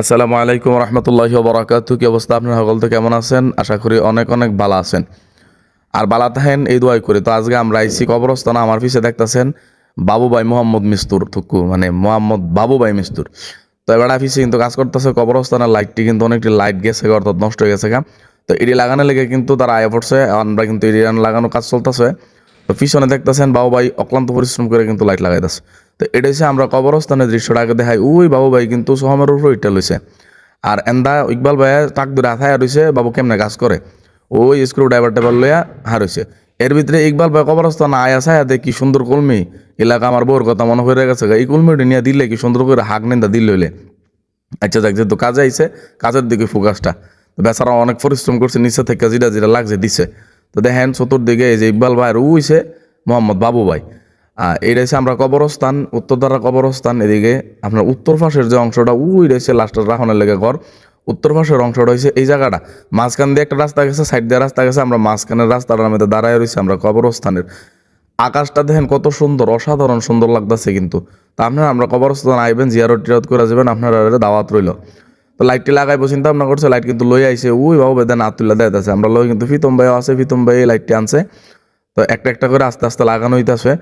আসসালামু আলাইকুম রহমতুল্লাহি বরাকাতু। কি অবস্থা? আপনার সকল তো কেমন আছেন? আশা করি অনেক অনেক ভালো আছেন। আর বালা থাকেন, এই দোয়াই করে। তো আজকে আমরা আইসি কবরস্থান, আমার পিছে দেখতেছেন বাবুভাই মোহাম্মদ মিস্তুর, থুকু মানে মোহাম্মদ বাবুভাই মিস্তুর। তো এবার অফিসে কিন্তু কাজ করতেছে কবরস্থানের লাইটটি কিন্তু অনেকটি লাইট গেছে অর্থাৎ নষ্ট হয়ে গেছে তো এটি লাগানো লেগে কিন্তু তারা আয়া পড়ছে, আমরা কিন্তু এটি লাগানো কাজ চলতেছে। তো পিছনে দেখতেছেন বাবু ভাই অক্লান্ত পরিশ্রম করে কিন্তু লাইট লাগাইতেছে। তো এটা হচ্ছে আমরা কবরস্থানের দৃশ্যটা আগে দেখাই। ওই বাবু ভাই কিন্তু সোহামের উপর ইটা লইছে। আর এন্দা ইকবাল ভাইয়া তাক দূরে হাথায় রইছে বাবু কেমনে কাজ করে? ওই স্ক্রু ড্রাইভার টাইভার লইয়া হারইছে। এর ভিতরে ইকবাল ভাই কবরস্থান আয়া দে কি সুন্দর কলমি? এলাকা আমার বউর কথা মনে হয়ে গেছে। এই কলমিটা নিয়ে দিলে কি সুন্দর করে হাক নেন্দা দিল হইলে? আচ্ছা যাক, যেহেতু কাজে আইছে, কাজের দিকে ফোকাসটা বেচারা অনেক পরিশ্রম করছে, নিচে থেকে যেটা যেটা লাগছে, দিছে। তো দেখেন চতুর্দিকে এই যে ইকবাল ভাই রুইছে মোহাম্মদ বাবু ভাই। এই রয়েছে আমরা কবরস্থান উত্তরধারা কবরস্থান, এদিকে আপনার উত্তর পাশের যে অংশটা, উই রয়েছে লাস্টের রাখনের লেগে ঘর। উত্তর পাশের অংশটা হয়েছে এই জায়গাটা। মাঝখান দিয়ে একটা রাস্তা গেছে সাইড দিয়ে রাস্তা গেছে, আমরা মাঝখানের রাস্তাটার মধ্যে দাঁড়ায় রয়েছে আমরা কবরস্থানের। আকাশটা দেখেন কত সুন্দর, অসাধারণ সুন্দর লাগতেছে কিন্তু। তা আপনারা আমরা কবরস্থান আইবেন, জিয়ারত টিয়ারত করে যাবেন, আপনারা দাওয়াত রইল। তো লাইটটি লাগাইবো, চিন্তা ভাবনা করছে লাইট কিন্তু লই আইছে, উই বাবু বেদেন আতুল্লা দেয় আছে আমরা লই কিন্তু ফিতম ভাইও আছে, ফিতম ভাই লাইটটি আনছে। তো একটা একটা করে আস্তে আস্তে লাগানো হইতেছে।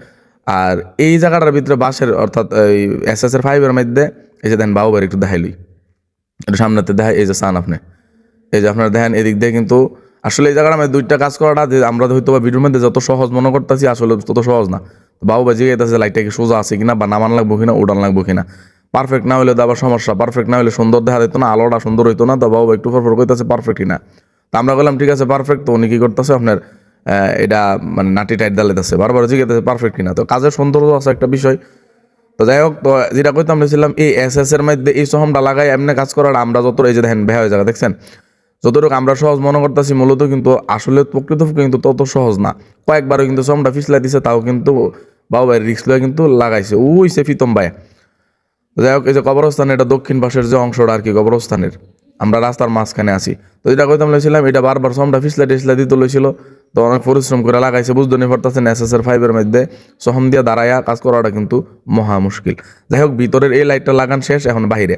আর এই জায়গাটার ভিতরে বাসের অর্থাৎ এই এস এস এর ফাইভের মধ্যে, এই যে দেন ভাই একটু দেখাইলি একটু সামনেতে দেখাই, এই যে চান আপনি। এই যে আপনার দেখেন, এদিক দিয়ে কিন্তু আসলে এই জায়গাটা আমি দুইটা কাজ করাটা যে আমরা হয়তো বা ভিডিওর মধ্যে যত সহজ মনে করতেছি, আসলে তত সহজ না। বাবু বাজি গেতেছে লাইটটা কি সোজা আছে কিনা বা নামান লাগবো কিনা, উড়ান লাগবো কিনা? পারফেক্ট না হলে তো আবার সমস্যা, পারফেক্ট না হলে সুন্দর দেখা যেত না, আলোটা সুন্দর হইতো না। তো বাবু একটু ফরফর করতেছে পারফেক্ট কিনা তো আমরা বললাম, ঠিক আছে, পারফেক্ট। তো উনি কি করতেছে, আপনার এটা মানে নাটি টাইট দালেতেছে বারবার জিজ্ঞেস পারফেক্ট কিনা। তো কাজের সৌন্দর্য আছে একটা বিষয়। তো যাই হোক, তো যেটা কইতাম ছিলাম এই এস এস এর মধ্যে এই সহমটা লাগাই, এমনি কাজ করার আমরা যত এই যে দেখেন বেহা হয়ে যাবে দেখছেন? যতটুকু আমরা সহজ মনে করতেছি, মূলত কিন্তু আসলে প্রকৃত কিন্তু তত সহজ না। কয়েকবারও কিন্তু সহমটা ফিসলাই দিছে, তাও কিন্তু বাবু ভাই রিক্স লয়ে কিন্তু লাগাইছে। ওই সে ফিতম ভাই। যাই হোক, এই যে কবরস্থান এটা দক্ষিণ পাশের যে অংশটা আর কি, কবরস্থানের। আমরা রাস্তার মাঝখানে আছি। তো এটা কইতাম লইছিলাম, এটা বারবার সমটা ফিসলা টিসলা দিতে লইছিল। তো অনেক পরিশ্রম করে লাগাইছে বুঝতে নি পড়তেছেন এস এস এর ফাইভের মধ্যে সহম দিয়ে দাঁড়ায়া কাজ করাটা কিন্তু মহা মুশকিল। যাই হোক, ভিতরের এই লাইটটা লাগান শেষ, এখন বাইরে।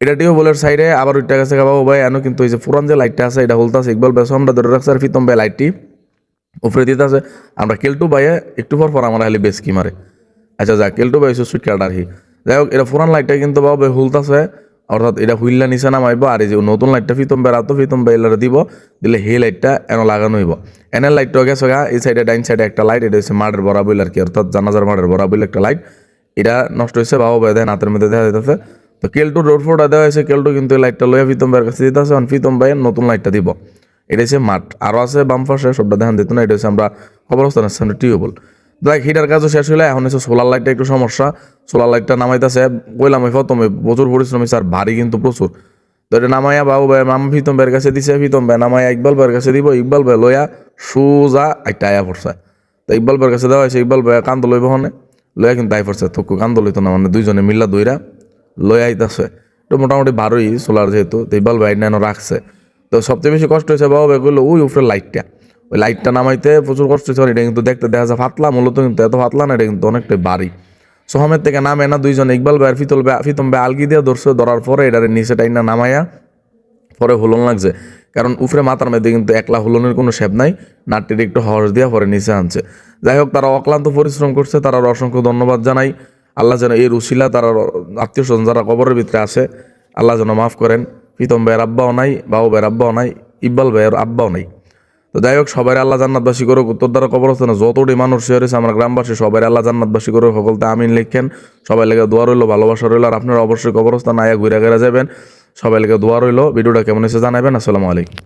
এটা টিউবওয়েলের সাইডে আবার ওইটা গেছে বাবু ভাই, এনো কিন্তু এই যে পুরান যে লাইটটা আছে, এটা হলতাছে। ইকবাল বেসমটা ধরে রাখছে আর ফিতম ভাই লাইটটি উপরে দিতে আছে আমরা কেলটু বাইয়ে একটু পর পর আমরা খালি বেশ কি মারে। আচ্ছা যা কেলটু বাই সুইট কাটার হি যাই হোক, এটা পুরান লাইটটা কিন্তু বাবা হুলতাছে। অর্থাৎ এটা হুইল্লা নিচে নামাইব, আর এই যে নতুন লাইটটা ফিতম বেড়াতো ফিতম বেলারে দিব, দিলে সেই লাইটটা এন লাগানো হইব। এনের লাইটটা গেছে গা, এই সাইডে ডাইন সাইডে একটা লাইট এটা হচ্ছে মাঠের বরাবইল আর কি, অর্থাৎ জানাজার মাঠের বরাবইল একটা লাইট এটা নষ্ট হয়েছে বাবা ভাই দেন হাতের মধ্যে দেখা যেতেছে তো কেলটু রোড ফোটা দেওয়া হয়েছে, কেলটু কিন্তু এই লাইটটা লইয়া ফিতম ভাইয়ের কাছে দিতে আছে ফিতম ভাইয়ের নতুন লাইটটা দিব। এটা হচ্ছে মাঠ আরও আছে বাম পাশে, সবটা দেখান দিত না, এটা হচ্ছে আমরা কবরস্থানের সামনে টিউবওয়েল। দেখ হিটার কাজও শেষ হইলে এখন হচ্ছে সোলার লাইটটা একটু সমস্যা। সোলার লাইটটা নামাইতেছে কইলাম ওই প্রথমে, প্রচুর পরিশ্রমী স্যার ভারী কিন্তু প্রচুর। তো এটা নামাইয়া বাবু ভাই মাম ফিতম ভাইয়ের কাছে দিছে ফিতম ভাই নামাইয়া ইকবাল ভাইয়ের কাছে দিব, ইকবাল ভাই লইয়া সুজা একটা আয়া পড়ছে। তো ইকবাল ভাইয়ের কাছে দেওয়া হয়েছে, ইকবাল ভাই কান্দ লইব হনে। লইয়া কিন্তু আই পড়ছে তোকে কান্দ লইতো না মানে দুইজনে মিল্লা দইরা লইয়া আইতাছে। তো মোটামুটি বারোই সোলার যেহেতু, তো ইকবাল ভাই নেন রাখছে। তো সবচেয়ে বেশি কষ্ট হয়েছে বাবা ভাই বলল ওই উপরে লাইটটা ওই লাইটটা নামাইতে প্রচুর কষ্ট হয়েছে এটা কিন্তু দেখতে দেখা যায় ফাতলা, মূলত কিন্তু এত ফাতলা না, এটা কিন্তু অনেকটাই বাড়ি। সোহামের থেকে নামে না, দুইজন ইকবাল ভাইয়ের ফিতল ভাই, ফিতম ভাই আলগি দিয়ে ধরছে, ধরার পরে এটারে নিচে টাইনা নামাইয়া পরে হুলন লাগছে। কারণ উফরে মাথার মধ্যে কিন্তু একলা হুলনের কোনো শেপ নাই, নাটটির একটু হর্স দিয়া পরে নিচে আনছে। যাই হোক, তারা অক্লান্ত পরিশ্রম করছে, তারা অসংখ্য ধন্যবাদ জানাই। আল্লাহ যেন এই রুশিলা, তারা আত্মীয় স্বজন যারা কবরের ভিতরে আছে, আল্লাহ যেন মাফ করেন। প্রীতম ভাইয়ের আব্বাও নাই, বাবু ভাইয়ের আব্বাও নাই, ইকবাল ভাইয়ের আব্বাও নাই। তো যাই হোক, সবাই আল্লাহ জান্নাতবাসী করুক। উত্তর দ্বারা কবরস্থানে যতটি মানুষ হয়েছে, আমার গ্রামবাসী সবাই আল্লাহ জান্নাতবাসী করুক। সকলতে আমিন লিখেন, সবাই লেগে দোয়া রইল, ভালোবাসা রইল, আর আপনারা অবশ্যই কবরস্থান আয়া ঘুরে ঘেরা যাবেন। সবাই লেগে দোয়া রইল, ভিডিওটা কেমন এসে জানাবেন, আসসালামু আলাইকুম।